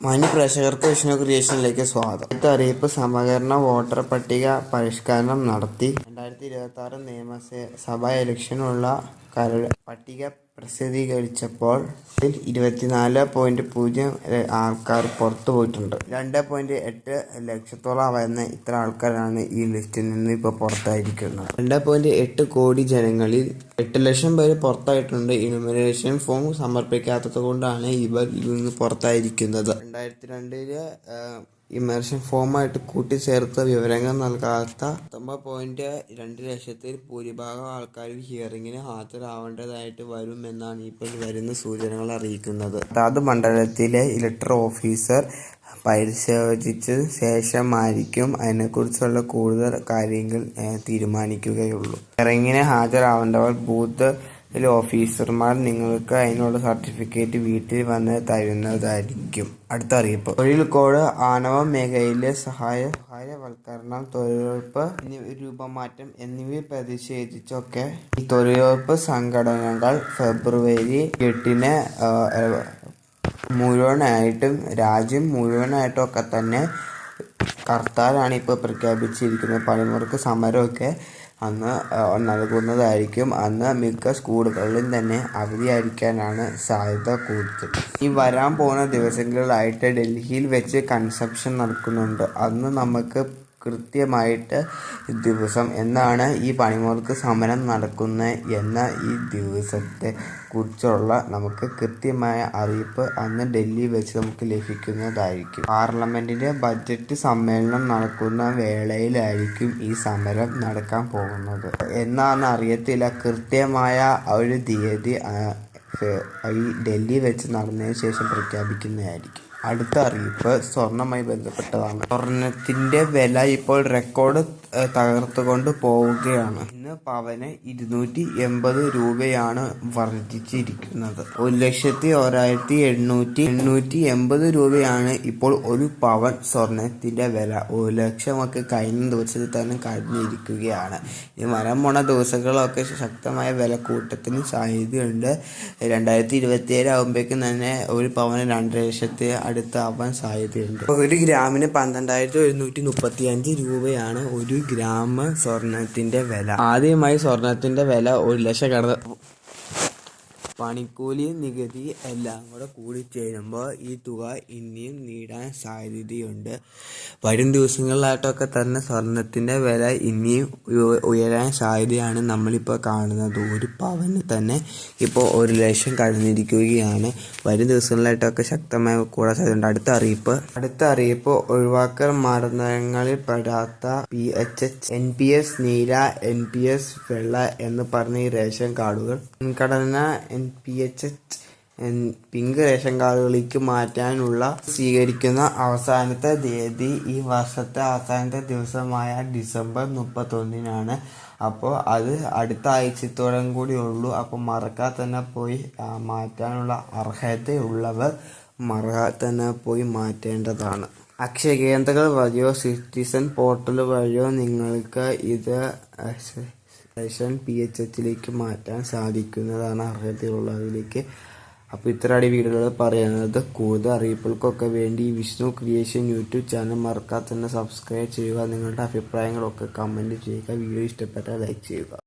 മാന്യ പ്രേക്ഷകർക്ക് വിഷ്ണു ക്രിയേഷനിലേക്ക് സ്വാഗതം. അടുത്ത അറിയിപ്പ് സമകരണ വോട്ടർ പട്ടിക പരിഷ്കരണം നടത്തി. രണ്ടായിരത്തി ഇരുപത്തി ആറ് നിയമസഭാ ഇലക്ഷനുള്ള പട്ടിക പ്രസിദ്ധീകരിച്ചപ്പോൾ ഇതിൽ ഇരുപത്തിനാല് പോയിന്റ് പൂജ്യം ആൾക്കാർ പുറത്തു പോയിട്ടുണ്ട്. രണ്ട് പോയിന്റ് എട്ട് ലക്ഷത്തോളം വരുന്ന ഇത്ര ആൾക്കാരാണ് ഈ ലിസ്റ്റിൽ നിന്ന് ഇപ്പോൾ പുറത്തായിരിക്കുന്നത്. രണ്ട് പോയിന്റ് എട്ട് കോടി ജനങ്ങളിൽ എട്ട് ലക്ഷം പേര് പുറത്തായിട്ടുണ്ട്. ഇനുമറേഷൻ ഫോം സമർപ്പിക്കാത്തത് കൊണ്ടാണ് ഇവർ ഇതിൽ നിന്ന് പുറത്തായിരിക്കുന്നത്. രണ്ടായിരത്തി രണ്ടിൽ ഇമേർഷൻ ഫോമായിട്ട് കൂട്ടിച്ചേർത്ത വിവരങ്ങൾ നൽകാത്ത പത്തൊമ്പത് പോയിന്റ് രണ്ട് ലക്ഷത്തിൽ ഭൂരിഭാഗം ആൾക്കാരും ഹിയറിങ്ങിന് ഹാജരാവേണ്ടതായിട്ട് വരുമെന്നാണ് ഇപ്പോൾ വരുന്ന സൂചനകൾ അറിയിക്കുന്നത്. അതാത് മണ്ഡലത്തിലെ ഇലക്ടർ ഓഫീസർ പരിശോധിച്ച ശേഷമായിരിക്കും അതിനെക്കുറിച്ചുള്ള കൂടുതൽ കാര്യങ്ങൾ തീരുമാനിക്കുകയുള്ളൂ. ഹിയറിങ്ങിന് ഹാജരാവേണ്ടവർ ബൂത്ത് ഓഫീസർമാർ നിങ്ങൾക്ക് അതിനുള്ള സർട്ടിഫിക്കറ്റ് വീട്ടിൽ വന്ന് തരുന്നതായിരിക്കും. അടുത്ത അറിയിപ്പ്. തൊഴിൽ കോഡ് ആണവ മേഖലയിലെ സഹായ സഹായവൽക്കരണം തൊഴിലുറപ്പ് രൂപമാറ്റം എന്നിവ പ്രതിഷേധിച്ചൊക്കെ ഈ തൊഴിലുറപ്പ് സംഘടനകൾ ഫെബ്രുവരി എട്ടിന് മുഴുവനായിട്ടും രാജ്യം മുഴുവനായിട്ടും ഒക്കെ തന്നെ ഹർത്താലാണ് ഇപ്പോൾ പ്രഖ്യാപിച്ചിരിക്കുന്നത്. പണിമുടക്ക് സമരമൊക്കെ അന്ന് നൽകുന്നതായിരിക്കും. അന്ന് മിക്ക സ്കൂളുകളിലും തന്നെ അവധിയായിരിക്കാനാണ് സാധ്യത കൂടുതൽ. ഈ വരാൻ പോകുന്ന ദിവസങ്ങളിലായിട്ട് ഡൽഹിയിൽ വെച്ച് കൺസെപ്ഷൻ നടക്കുന്നുണ്ട്. അന്ന് നമുക്ക് കൃത്യമായിട്ട് ദിവസം എന്നാണ് ഈ പണിമുടക്ക് സമരം നടക്കുന്നത് എന്ന ഈ ദിവസത്തെ കുറിച്ചുള്ള നമുക്ക് കൃത്യമായ അറിയിപ്പ് അന്ന് ഡൽഹി വെച്ച് നമുക്ക് ലഭിക്കുന്നതായിരിക്കും. പാർലമെന്റിന്റെ ബജറ്റ് സമ്മേളനം നടക്കുന്ന വേളയിലായിരിക്കും ഈ സമരം നടക്കാൻ പോകുന്നത്. എന്നാണ് അറിയത്തില്ല. കൃത്യമായ ഒരു തീയതി ഈ ഡൽഹി വെച്ച് നടന്നതിന് ശേഷം പ്രഖ്യാപിക്കുന്നതായിരിക്കും. അടുത്ത അറിയിപ്പ് സ്വർണമായി ബന്ധപ്പെട്ടതാണ്. സ്വർണത്തിന്റെ വില ഇപ്പോൾ റെക്കോർഡ് തകർത്തുകൊണ്ട് പോവുകയാണ്. ഇന്ന് പവന് ഇരുന്നൂറ്റി എൺപത് രൂപയാണ് വർദ്ധിച്ചിരിക്കുന്നത്. ഒരു ലക്ഷത്തി ഒരായിരത്തി എണ്ണൂറ്റി എണ്ണൂറ്റി എൺപത് രൂപയാണ് ഇപ്പോൾ ഒരു പവൻ സ്വർണത്തിന്റെ വില. ഒരു ലക്ഷമൊക്കെ കഴിഞ്ഞ ദിവസത്തിൽ തന്നെ കഴിഞ്ഞിരിക്കുകയാണ് ഈ വരാൻ പോണ ദിവസങ്ങളൊക്കെ ശക്തമായ വില കൂട്ടത്തിന് സാധ്യതയുണ്ട്. രണ്ടായിരത്തി ഇരുപത്തി ഏഴ് ആകുമ്പോഴേക്കും തന്നെ ഒരു പവന് രണ്ട് ലക്ഷത്തി അടുത്താവാൻ സാധ്യതയുണ്ട്. ഒരു ഗ്രാമിന് പന്ത്രണ്ടായിരത്തി ഒരുന്നൂറ്റി മുപ്പത്തി അഞ്ച് രൂപയാണ് ഒരു ഗ്രാം സ്വർണത്തിന്റെ വില. ആദ്യമായി സ്വർണത്തിന്റെ വില ഒരു ലക്ഷം കടന്ന് പണിക്കൂലി നികുതി എല്ലാം കൂടെ കൂടിച്ചേരുമ്പോൾ ഈ തുക ഇനിയും നീടാൻ സാധ്യതയുണ്ട്. വരും ദിവസങ്ങളിലായിട്ടൊക്കെ തന്നെ സ്വർണത്തിന്റെ വില ഇനിയും ഉയരാൻ സാധ്യതയാണ്. നമ്മളിപ്പോൾ കാണുന്നത് ഒരു പവന് തന്നെ ഇപ്പോൾ ഒരു ലക്ഷം കടന്നിരിക്കുകയാണ്. വരും ദിവസങ്ങളിലായിട്ടൊക്കെ ശക്തമായ കൂടാൻ സാധ്യതയുണ്ട്. അടുത്ത അറിയിപ്പ്. അടുത്ത അറിയിപ്പ്. ഒഴിവാക്കൽ മാനദണ്ഡങ്ങളിൽ പെടാത്ത P H H N P S നീല എൻ പി എസ് വെള്ള എന്ന് പറഞ്ഞ ഈ റേഷൻ കാർഡുകൾ. മുൻഗണന N P H H pink ration കാർഡുകളിലേക്ക് മാറ്റാനുള്ള സ്വീകരിക്കുന്ന അവസാനത്തെ തീയതി ഈ വർഷത്തെ അവസാനത്തെ ദിവസമായ ഡിസംബർ മുപ്പത്തൊന്നിനാണ്. അപ്പോൾ അത് അടുത്ത ആഴ്ചത്തോളം കൂടി ഉള്ളൂ. അപ്പോൾ മറക്കാതെ തന്നെ പോയി മാറ്റാനുള്ള അർഹതയുള്ളവർ മറക്കാതെ തന്നെ പോയി മാറ്റേണ്ടതാണ്. അക്ഷയ കേന്ദ്രങ്ങൾ വഴിയോ സിറ്റിസൺ പോർട്ടൽ വഴിയോ നിങ്ങൾക്ക് ഇത് സെഷൻ പി എച്ച് എച്ചിലേക്ക് മാറ്റാൻ സാധിക്കുന്നതാണ് അർഹതയുള്ളതിലേക്ക് അപ്പോൾ ഇത്ര ഇത്രയാണ് വീഡിയോകൾ പറയുന്നത് കൂടുതൽ അറിയിപ്പുകൾക്കൊക്കെ വേണ്ടി വിഷ്ണു ക്രിയേഷൻ യൂട്യൂബ് ചാനൽ മറക്കാതെ തന്നെ സബ്സ്ക്രൈബ് ചെയ്യുക. നിങ്ങളുടെ അഭിപ്രായങ്ങളൊക്കെ കമന്റ് ചെയ്യുക. വീഡിയോ ഇഷ്ടപ്പെട്ടാൽ ലൈക്ക് ചെയ്യുക.